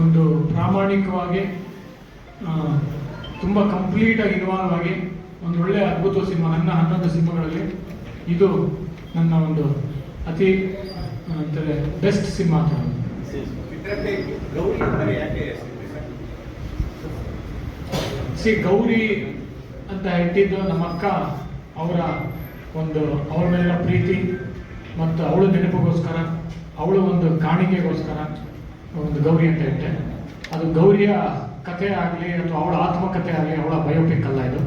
ಒಂದು ಪ್ರಾಮಾಣಿಕವಾಗಿ ತುಂಬ ಕಂಪ್ಲೀಟಾಗಿ ಇನ್ವಾಲ್ವ್ ಆಗಿ ಒಂದು ಒಳ್ಳೆ ಅದ್ಭುತ ಸಿನಿಮಾ, ನನ್ನ ಹನ್ನೊಂದು ಸಿನಿಮಾಗಳಲ್ಲಿ ಇದು ನನ್ನ ಒಂದು ಅತಿ ಅಂತಾರೆ ಬೆಸ್ಟ್ ಸಿನಿಮಾ ಅಂತ ಸಿ, ಗೌರಿ ಅಂತ ಇಟ್ಟಿದ್ದು ನಮ್ಮ ಅಕ್ಕ ಅವರ ಒಂದು ಅವ್ರ ಮೇಲಿನ ಪ್ರೀತಿ ಮತ್ತು ಅವಳ ನೆನಪಿಗೋಸ್ಕರ ಅವಳ ಒಂದು ಕಾಣಿಕೆಗೋಸ್ಕರ ಒಂದು ಗೌರಿ ಅಂತ ಇಟ್ಟೆ. ಅದು ಗೌರಿಯ ಕಥೆ ಆಗಲಿ ಅಥವಾ ಅವಳ ಆತ್ಮಕಥೆ ಆಗಲಿ ಅವಳ ಬಯೋಪಿಕ್ ಅಲ್ಲ ಇದು.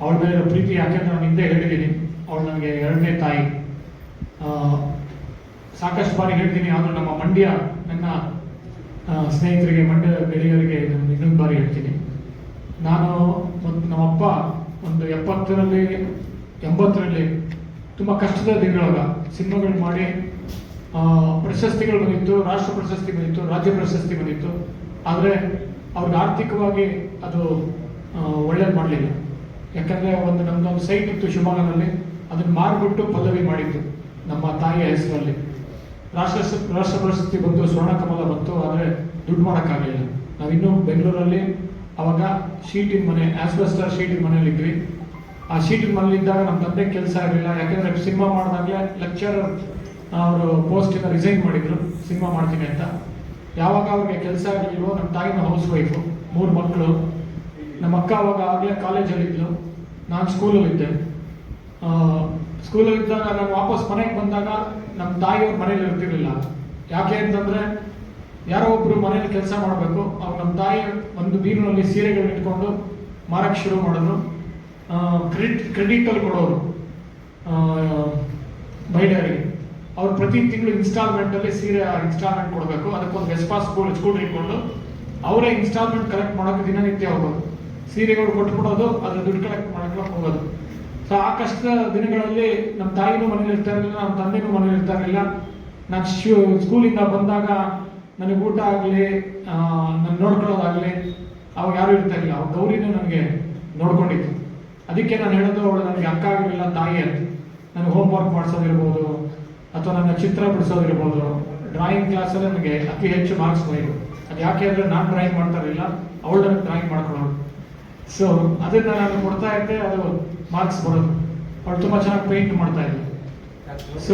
ಅವಳ ಮೇಲೆ ಪ್ರೀತಿ ಯಾಕೆಂದ್ರೆ ನಾನು ಹಿಂದೆ ಹೇಳಿದ್ದೀನಿ. ಅವಳು ನನಗೆ ಎರಡನೇ ತಾಯಿ. ಸಾಕಷ್ಟು ಬಾರಿ ಹೇಳ್ತೀನಿ, ಆದರೂ ನಮ್ಮ ಮಂಡ್ಯ, ನನ್ನ ಸ್ನೇಹಿತರಿಗೆ ಮಂಡ್ಯ ಗೆಳೆಯರಿಗೆ ನಾನು ಇನ್ನೊಂದು ಬಾರಿ ಹೇಳ್ತೀನಿ. ನಾನು ಮತ್ತು ನಮ್ಮಪ್ಪ ಒಂದು ಎಪ್ಪತ್ತರಲ್ಲಿ, ಎಂಬತ್ತರಲ್ಲಿ ತುಂಬ ಕಷ್ಟದ ದಿನಗಳಾಗ ಸಿನಿಮಾಗಳು ಮಾಡಿ ಪ್ರಶಸ್ತಿಗಳು ಬಂದಿತ್ತು, ರಾಷ್ಟ್ರ ಪ್ರಶಸ್ತಿ ಬಂದಿತ್ತು, ರಾಜ್ಯ ಪ್ರಶಸ್ತಿ ಬಂದಿತ್ತು. ಆದರೆ ಅವ್ರಿಗೆ ಆರ್ಥಿಕವಾಗಿ ಅದು ಒಳ್ಳೇದು ಮಾಡಲಿಲ್ಲ. ಯಾಕಂದರೆ ಒಂದು ನಮ್ಮದೊಂದು ಸೈಟ್ ಇತ್ತು ಶಿವಮೊಗ್ಗದಲ್ಲಿ, ಅದನ್ನು ಮಾರ್ಬಿಟ್ಟು ಪದವಿ ಮಾಡಿದ್ದು ನಮ್ಮ ತಾಯಿಯ ಹೆಸರಲ್ಲಿ. ರಾಷ್ಟ್ರ ರಾಷ್ಟ್ರ ಪ್ರಶಸ್ತಿ ಬಂತು ಸ್ವರ್ಣ ಕಮಲ ಬಂತು, ಆದರೆ ದುಡ್ಡು ಮಾಡೋಕ್ಕಾಗಲಿಲ್ಲ. ನಾವಿನ್ನೂ ಬೆಂಗಳೂರಲ್ಲಿ ಅವಾಗ ಶೀಟಿನ ಮನೆ ಆಸ್ಬೆಸ್ಟರ್ ಶೀಟಿನ ಮನೆಯಲ್ಲಿದ್ವಿ ಆ ಶೀಟಿನ ಮನೆಯಲ್ಲಿದ್ದಾಗ ನಮ್ಮ ತಂದೆ ಕೆಲಸ ಆಗಲಿಲ್ಲ. ಯಾಕೆಂದರೆ ಸಿನಿಮಾ ಮಾಡಿದಾಗಲೇ ಲೆಕ್ಚರರ್ ಅವರು ಪೋಸ್ಟಿಂದ ರಿಸೈನ್ ಮಾಡಿದ್ರು, ಸಿನಿಮಾ ಮಾಡ್ತೀನಿ ಅಂತ. ಯಾವಾಗ ಅವ್ರಿಗೆ ಕೆಲಸ ಇರಲಿಲ್ವೋ ನಮ್ಮ ತಾಯಿನ ಹೌಸ್ ವೈಫು ಮೂರು ಮಕ್ಕಳು ನಮ್ಮ ಅಕ್ಕ ಅವಾಗ ಆಗಲೇ ಕಾಲೇಜಲ್ಲಿದ್ಲು ನಾನು ಸ್ಕೂಲಲ್ಲಿದ್ದೆ ಸ್ಕೂಲಲ್ಲಿದ್ದಾಗ ನಾನು ವಾಪಸ್ ಮನೆಗೆ ಬಂದಾಗ ನಮ್ಮ ತಾಯಿಯವ್ರ ಮನೇಲಿ ಇರ್ತಿರಲಿಲ್ಲ. ಯಾಕೆ ಅಂತಂದ್ರೆ, ಯಾರೋ ಒಬ್ಬರು ಮನೇಲಿ ಕೆಲಸ ಮಾಡಬೇಕು. ಅವ್ರು ನಮ್ಮ ತಾಯಿ ಒಂದು ಬೀರಿನಲ್ಲಿ ಸೀರೆಗಳನ್ನ ಇಟ್ಕೊಂಡು ಮಾರಕ್ಕೆ ಶುರು ಮಾಡಿದ್ರು. ಕ್ರೆಡಿಟ್ ಕ್ರೆಡಿಟಲ್ಲಿ ಕೊಡೋರು. ಬೈಡರಿಗೆ ಅವ್ರು ಪ್ರತಿ ತಿಂಗಳು ಇನ್ಸ್ಟಾಲ್ಮೆಂಟಲ್ಲಿ ಸೀರೆ ಇನ್ಸ್ಟಾಲ್ಮೆಂಟ್ ಕೊಡಬೇಕು. ಅದಕ್ಕೊಂದು ರೆಸ್ಪಾನ್ಸಿಬಲ್ ಸ್ಕೂಟರ್ ಇಟ್ಕೊಂಡು ಅವರೇ ಇನ್ಸ್ಟಾಲ್ಮೆಂಟ್ ಕಲೆಕ್ಟ್ ಮಾಡೋಕೆ ದಿನನಿತ್ಯ ಹೋಗೋದು. ಸೀರೆಗಳು ಕೊಟ್ಬಿಡೋದು ಅದ್ರ ದುಡ್ಡು ಕಲೆಕ್ಟ್ ಮಾಡ್ಕೊಂಡು ಹೋಗೋದು. ಸೊ ಆ ಕಷ್ಟದ ದಿನಗಳಲ್ಲಿ ನಮ್ಮ ತಾಯಿನೂ ಮನೇಲಿ ಇರ್ತಾ ಇರಲಿಲ್ಲ ನಮ್ಮ ತಂದೆನೂ ಮನೇಲಿ ಇರ್ತಾ ಇರಲಿಲ್ಲ ನಾನು ಶೂ ಸ್ಕೂಲಿಂದ ಬಂದಾಗ ನನಗೆ ಊಟ ಆಗಲಿ ನಾನು ನೋಡ್ಕೊಳ್ಳೋದಾಗಲಿ, ಅವಾಗ ಯಾರೂ ಇರ್ತಾ ಇರಲಿಲ್ಲ ಅವ್ರ ಗೌರಿನೂ ನನಗೆ ನೋಡ್ಕೊಂಡಿತ್ತು ಅದಕ್ಕೆ ನಾನು ಹೇಳೋದು, ಅವಳು ನನಗೆ ಅಕ್ಕ ಆಗಿರಲಿಲ್ಲ, ತಾಯಿ ಅಂತ ನನಗೆ ಹೋಮ್ ವರ್ಕ್ ಮಾಡಿಸೋದಿರ್ಬೋದು. ಅಥವಾ ನನ್ನ ಚಿತ್ರ ಬಿಡಿಸೋದಿರ್ಬೋದು. ಡ್ರಾಯಿಂಗ್ ಕ್ಲಾಸಲ್ಲಿ ನನಗೆ ಅತಿ ಹೆಚ್ಚು ಮಾರ್ಕ್ಸ್ ಬಂದಿದ್ದು ಅದು ಯಾಕೆ ಅಂದರೆ ನಾನು ಡ್ರಾಯಿಂಗ್ ಮಾಡ್ತಾ ಇರಲಿಲ್ಲ ಅವಳು ನನಗೆ ಡ್ರಾಯಿಂಗ್ ಮಾಡ್ಕೊಳ್ಳೋದು ಸೊ ಅದನ್ನು ನಾನು ಕೊಡ್ತಾ ಇದ್ದೆ, ಅದು ಮಾರ್ಕ್ಸ್ ಬರೋದು. ಅವಳು ತುಂಬ ಚೆನ್ನಾಗಿ ಪೇಂಟ್ ಮಾಡ್ತಾ ಇದ್ದೆ ಸೊ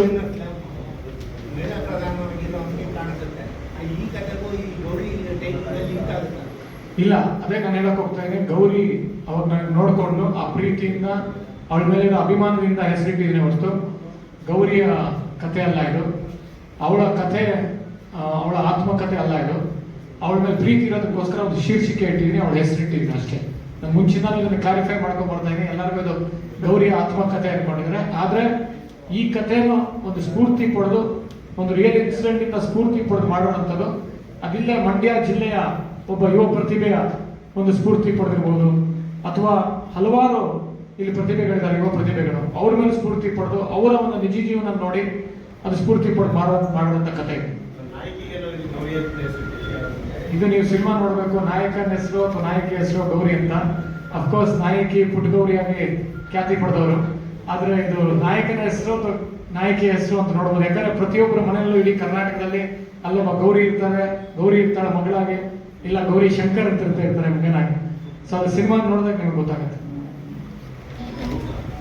ಇಲ್ಲ, ಅದೇ ನಾನು ಹೇಳಕ್ ಹೋಗ್ತಾ ಇದ್ದೀನಿ. ಗೌರಿ ಅವಾಗ ನನಗೆ ನೋಡಿಕೊಂಡು ಆ ಪ್ರೀತಿಯಿಂದ, ಅವಳ ಮೇಲಿನ ಅಭಿಮಾನದಿಂದ ಹೆಸರಿಟ್ಟಿದ್ದೀನಿ ಹೊರತು. ಗೌರಿಯ ಕಥೆ ಅಲ್ಲ ಇದು. ಅವಳ ಕಥೆ ಅವಳ ಆತ್ಮಕಥೆ ಅಲ್ಲ ಇದು. ಅವಳ ಮೇಲೆ ಪ್ರೀತಿ ಇರೋದಕ್ಕೋಸ್ಕರ ಒಂದು ಶೀರ್ಷಿಕೆ ಇಟ್ಟಿದ್ದೀನಿ, ಅವಳ ಹೆಸರಿಟ್ಟಿದ್ದೀನಿ ಅಷ್ಟೇ. ನಾನು ಮುಂಚಿನ ಇದನ್ನು ಕ್ಲಾರಿಫೈ ಮಾಡ್ಕೊಂಡು ಎಲ್ಲರಿಗೂ ಇದು ಗೌರಿಯ ಆತ್ಮಕಥೆ ಅನ್ಕೊಂಡಿದ್ರೆ ಆದರೆ ಈ ಕಥೆನ ಒಂದು ಸ್ಫೂರ್ತಿ ಪಡೆದು ಒಂದು ರಿಯಲ್ ಇನ್ಸಿಡೆಂಟ್ ಇಂದ ಸ್ಫೂರ್ತಿ ಪಡೆದು ಮಾಡೋಣಂಥದ್ದು ಅದಿಲ್ಲೇ ಮಂಡ್ಯ ಜಿಲ್ಲೆಯ ಒಬ್ಬ ಯುವ ಪ್ರತಿಭೆಯ ಒಂದು ಸ್ಫೂರ್ತಿ ಪಡೆದಿರ್ಬೋದು. ಅಥವಾ ಹಲವಾರು ಇಲ್ಲಿ ಪ್ರತಿಭೆಗಳಿದ್ದಾರೆ ಯುವ ಪ್ರತಿಭೆಗಳು. ಅವ್ರ ಮೇಲೆ ಸ್ಫೂರ್ತಿ ಪಡೆದು ಅವರ ಒಂದು ನಿಜ ಜೀವನ ನೋಡಿ ಅದು ಸ್ಫೂರ್ತಿ ಪಡೆದು ಮಾಡೋ ಮಾಡುವಂಥ ಕಥೆ ಇದು. ನೀವು ಸಿನಿಮಾ ನೋಡಬೇಕು, ನಾಯಕನ ಹೆಸರು ಅಥವಾ ನಾಯಕಿ ಹೆಸರು ಗೌರಿ ಅಂತ. ಅಫ್ಕೋರ್ಸ್ ನಾಯಕಿ ಪುಟ್ಟಗೌರಿಯಾಗಿ ಖ್ಯಾತಿ ಪಡೆದವರು. ಆದ್ರೆ ಇದು ನಾಯಕನ ಹೆಸರು ಅಥವಾ ನಾಯಕಿಯ ಹೆಸರು ಅಂತ ನೋಡ್ಬೋದು. ಯಾಕಂದ್ರೆ ಪ್ರತಿಯೊಬ್ಬರ ಮನೆಯಲ್ಲೂ ಇಡೀ ಕರ್ನಾಟಕದಲ್ಲಿ ಅಲ್ಲೊಬ್ಬ ಗೌರಿ ಇರ್ತಾರೆ, ಗೌರಿ ಇರ್ತಾಳೆ ಮಗಳಾಗಿ. ಇಲ್ಲ, ಗೌರಿ ಶಂಕರ್ ಅಂತ ಇರ್ತಾ ಇರ್ತಾರೆ ಮಗನಾಗಿ ಸೊ ಅದು ಸಿನಿಮಾ ನೋಡಿದಾಗ ನಿಮ್ಗೆ ಗೊತ್ತಾಗುತ್ತೆ.